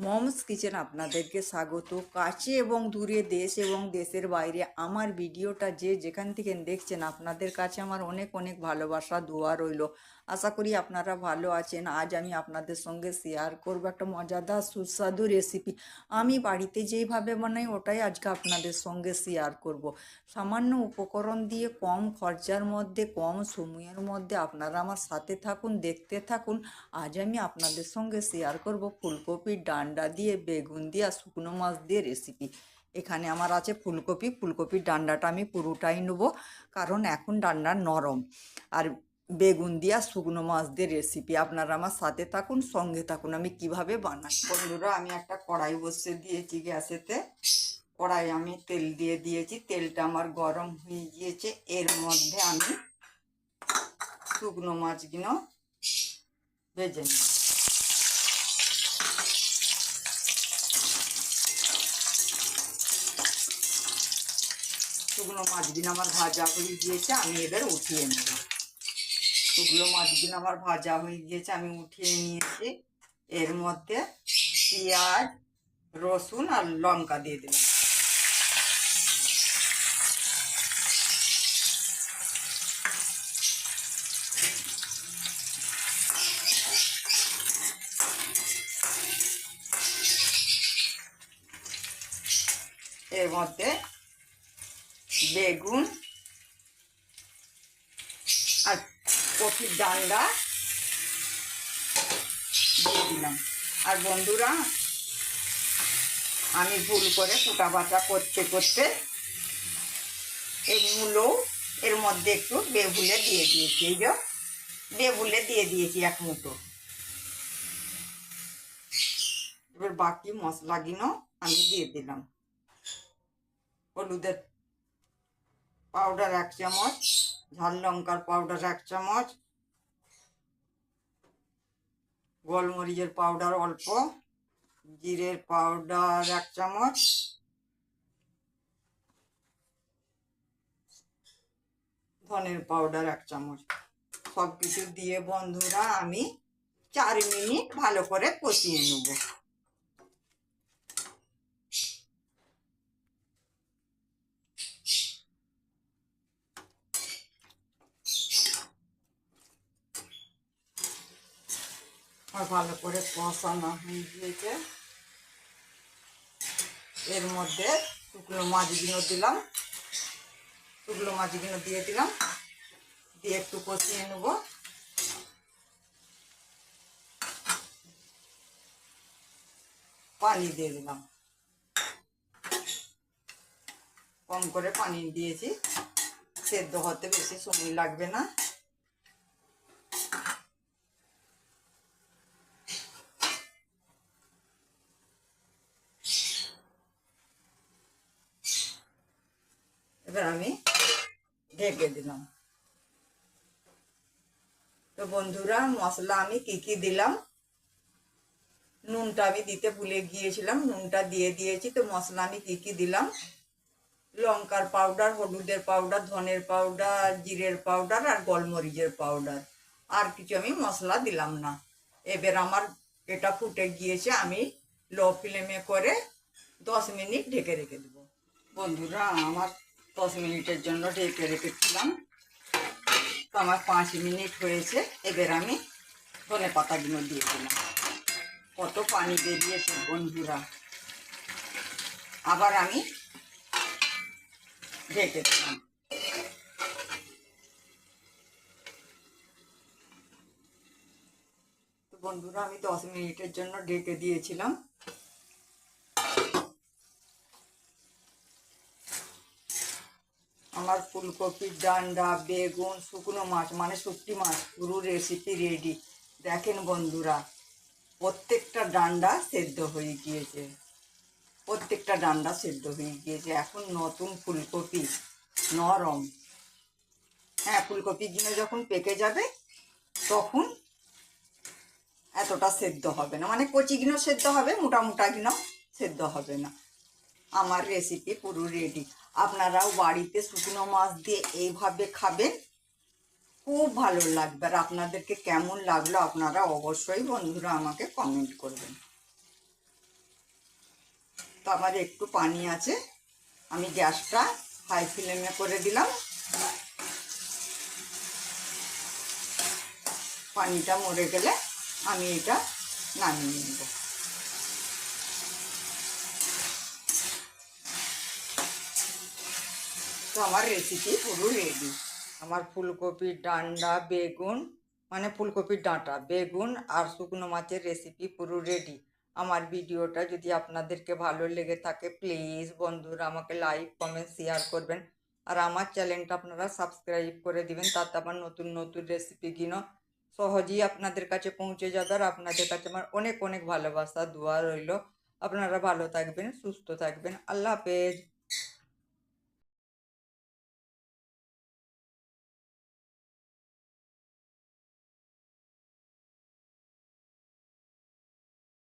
Moms kitchen আপনাদেরকে স্বাগত। কাছে এবং দূরে দেশ এবং দেশের বাইরে আমার ভিডিওটা যে যেখান থেকে দেখছেন আপনাদের কাছে আমার অনেক অনেক ভালোবাসা, দোয়া রইল। আশা করি আপনারা ভালো আছেন। আজ আমি আপনাদের সঙ্গে শেয়ার করব একটা মজাদার, সুস্বাদু রেসিপি আমি বাড়িতে যেইভাবে বানাই, ওটাই আজকে আপনাদের সঙ্গে শেয়ার করব। সামান্য উপকরণ দিয়ে কম খরচার মধ্যে, কম সময়ের মধ্যে আপনারা আমার সাথে থাকুন, দেখতে থাকুন। আজ আমি আপনাদের সঙ্গে শেয়ার করব ফুলকপির ডান্ডা দিয়ে, বেগুন দিয়ে আর শুকনো মাছ দিয়ে রেসিপি এখানে আমার আছে ফুলকপি। ফুলকপির ডান্ডাটা আমি পুরোটাই নেব, কারণ এখন ডান্ডা নরম। আর বেগুন দিয়া শুকনো মাছ দিয়ে রেসিপি আপনারা আমার সাথে থাকুন, সঙ্গে থাকুন। আমি কীভাবে বানাই? বন্ধুরা, আমি একটা কড়াই বসে দিয়েছি গ্যাসেতে। কড়াই আমি তেল দিয়ে দিয়েছি। তেলটা আমার গরম হয়ে গিয়েছে। এর মধ্যে আমি শুকনো মাছগুলো ভেজে নিই শুকনো মাছগুলো আমার ভাজা হয়ে গিয়েছে। আমি এবার উঠিয়ে নেব। শুকনো মাছগুলো আমার ভাজা হয়ে গিয়েছে, আমি উঠিয়ে নিয়েছি। এর মধ্যে পেঁয়াজ, রসুন আর লঙ্কা দিয়ে দিলাম। এর মধ্যে বেগুন আর কপির ডান্ডা দিয়ে দিলাম। আর বন্ধুরা, আমি ভুল করে ফুটা বাটা করতে করতে এই মূলো এর মধ্যে একটু বেগুলে দিয়ে দিয়েছি। এই যে দিয়ে দিয়েছি এক মুঠো। এবার বাকি মশলাগুলো আমি দিয়ে দিলাম। হলুদের পাউডার এক চামচ। ঝাল লঙ্কার পাউডার এক চামচ, গোলমরিচের পাউডার অল্প, জিরের পাউডার এক চামচ, ধনের পাউডার এক চামচ। সব কিছু দিয়ে বন্ধুরা আমি চার মিনিট ভালো করে কষিয়ে নেব। ভালো করে কষানো হয়ে গিয়েছে। এর মধ্যে শুকনো মাছগুলো দিলাম। শুকনো মাছগুলো দিয়ে দিলাম। দিয়ে একটু কষিয়ে নেব। পানি দিয়ে দিলাম। কম করে পানি দিয়েছি। সেদ্ধ হতে বেশি সময় লাগবে না। এবার আমি ঢেকে দিলাম। তো বন্ধুরা, মশলা আমি কি কি দিলাম? নুনটা আমি দিতে ভুলে গিয়েছিলাম, নুনটা দিয়ে দিয়েছি। তো মশলা আমি কি কি দিলাম? লঙ্কার পাউডার হলুদের পাউডার ধনের পাউডার জিরের পাউডার আর গোলমরিচের পাউডার আর কিছু আমি মশলা দিলাম না। এবার আমার এটা ফুটে গিয়েছে, আমি লো ফ্লেমে করে দশ মিনিট ঢেকে রেখে দেবো। বন্ধুরা, আমার দশ মিনিটের জন্য ঢেকে রেখেছিলাম। তো আমার পাঁচ মিনিট হয়েছে। এবার আমি ধনে পাতাগুলো দিয়ে কত পানি বেরিয়েছে বন্ধুরা। আবার আমি ঢেকে দিলাম। বন্ধুরা, আমি দশ মিনিটের জন্য ঢেকে দিয়েছিলাম। আমার ফুলকপির ডান্ডা, বেগুন, শুকনো মাছ মানে শুটকি মাছ, পুরো রেসিপি রেডি দেখেন বন্ধুরা, প্রত্যেকটা ডান্ডা সেদ্ধ হয়ে গিয়েছে। প্রত্যেকটা ডান্ডা সেদ্ধ হয়ে গিয়েছে। এখন নতুন ফুলকপি, নরম। হ্যাঁ ফুলকপি ফুলকপিগুলো যখন পেকে যাবে, তখন এতটা সেদ্ধ হবে না। মানে কচিগুলো সেদ্ধ হবে মোটা মোটাগুলো সেদ্ধ হবে না। আমার রেসিপি পুরো রেডি আপনারাও বাড়িতে শুকনো মাছ দিয়ে এইভাবে খাবেন। খুব ভালো লাগবে আর আপনাদেরকে কেমন লাগল আপনারা অবশ্যই বন্ধুরা আমাকে কমেন্ট করবেন। তো আমার একটু পানি আছে, আমি গ্যাসটা হাই ফ্লেমে করে দিলাম। পানিটা মরে গেলে আমি এটা নামিয়ে নেব। আমার রেসিপি পুরো রেডি আমার ফুলকপির ডান্ডা, বেগুন মানে ফুলকপির ডাঁটা, বেগুন আর শুকনো মাছের রেসিপি পুরো রেডি আমার ভিডিওটা যদি আপনাদেরকে ভালো লেগে থাকে প্লিজ বন্ধুরা আমাকে লাইক কমেন্ট শেয়ার করবেন। আর আমার চ্যানেলটা আপনারা সাবস্ক্রাইব করে দিবেন, তাতে আমার নতুন নতুন রেসিপিগুলো সহজেই আপনাদের কাছে পৌঁছে যাবে। আর আপনাদের কাছে আমার অনেক অনেক ভালোবাসা, দোয়া রইল। আপনারা ভালো থাকবেন, সুস্থ থাকবেন। আল্লাহ হাফেজ।